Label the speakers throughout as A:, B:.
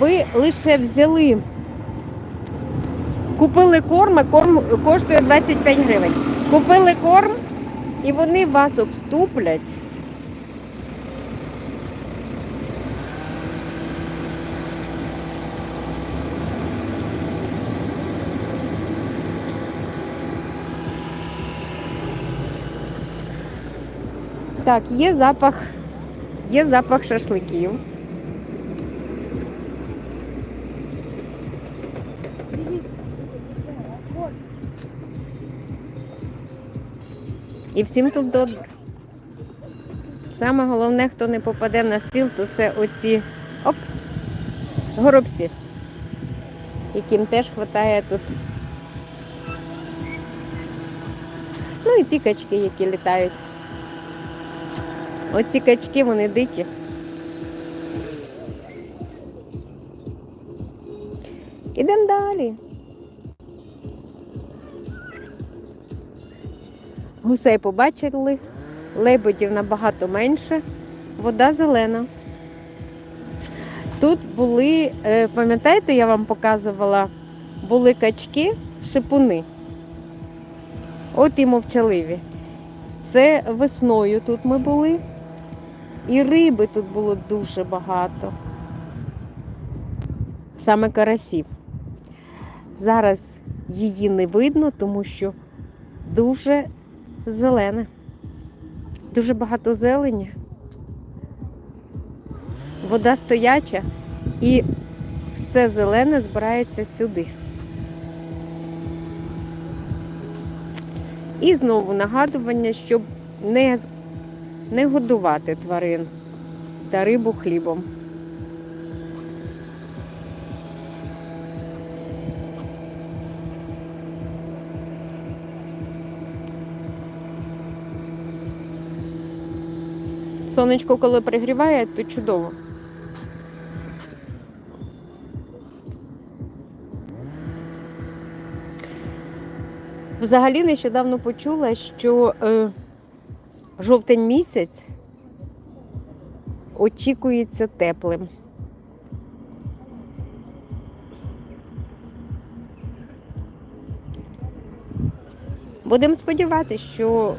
A: ви лише взяли, купили корм, корм коштує 25 гривень. Купили корм, і вони вас обступлять. Так, є запах, є запах шашликів. І всім тут добре. Саме головне, хто не попаде на стіл, то це оці оп, горобці, яким теж вистачає тут. Ну і ті качки, які літають. Оці качки, вони дикі. Ідемо далі. Гусей побачили, лебедів набагато менше, вода зелена. Тут були, е, пам'ятаєте, я вам показувала, були качки, шипуни. От і мовчаливі. Це весною тут ми були. І риби тут було дуже багато. Саме карасів. Зараз її не видно, тому що дуже зелене. Дуже багато зелені. Вода стояча і все зелене збирається сюди. І знову нагадування, щоб не, не годувати тварин та рибу хлібом. Сонечко, коли пригріває, то чудово. Взагалі нещодавно почула, що е, жовтень місяць очікується теплим. Будемо сподіватися, що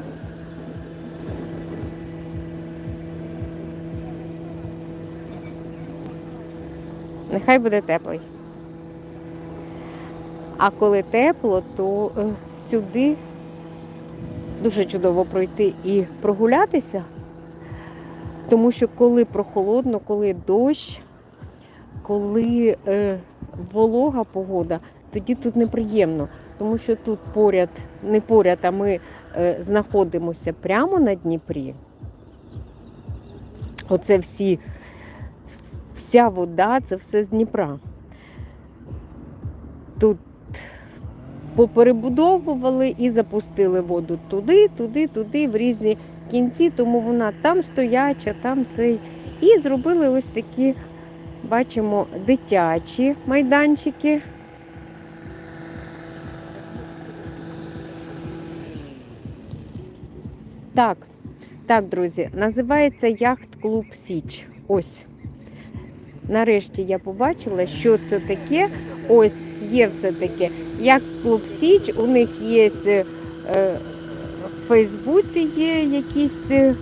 A: нехай буде теплий. А коли тепло, то е, сюди дуже чудово пройти і прогулятися, тому що коли прохолодно, коли дощ, коли е, волога погода, тоді тут неприємно, тому що тут поряд, не поряд, а ми е, знаходимося прямо на Дніпрі. Оце всі, вся вода, це все з Дніпра. Тут поперебудовували і запустили воду туди, туди, туди, в різні кінці, тому вона там стояча, там цей. І зробили ось такі, бачимо, дитячі майданчики. Так, так, друзі, називається яхт-клуб Січ. Ось. Нарешті я побачила, що це таке. Ось є все таке. Як клуб Січ, у них є е, в Фейсбуці є якісь, е,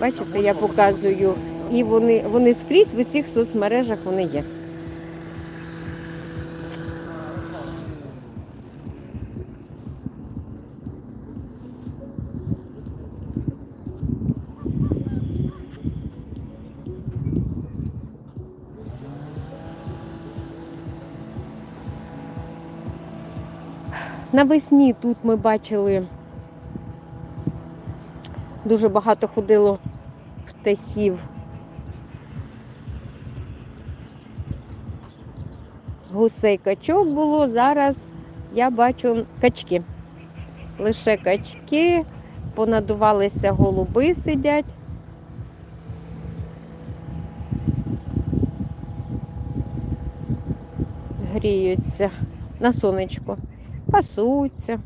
A: бачите, я показую, і вони, вони скрізь в усіх соцмережах вони є. Навесні тут ми бачили дуже багато ходило птахів. Гусей качок було, зараз я бачу качки. Лише качки, понадувалися голуби сидять. Гріються на сонечко пасуться.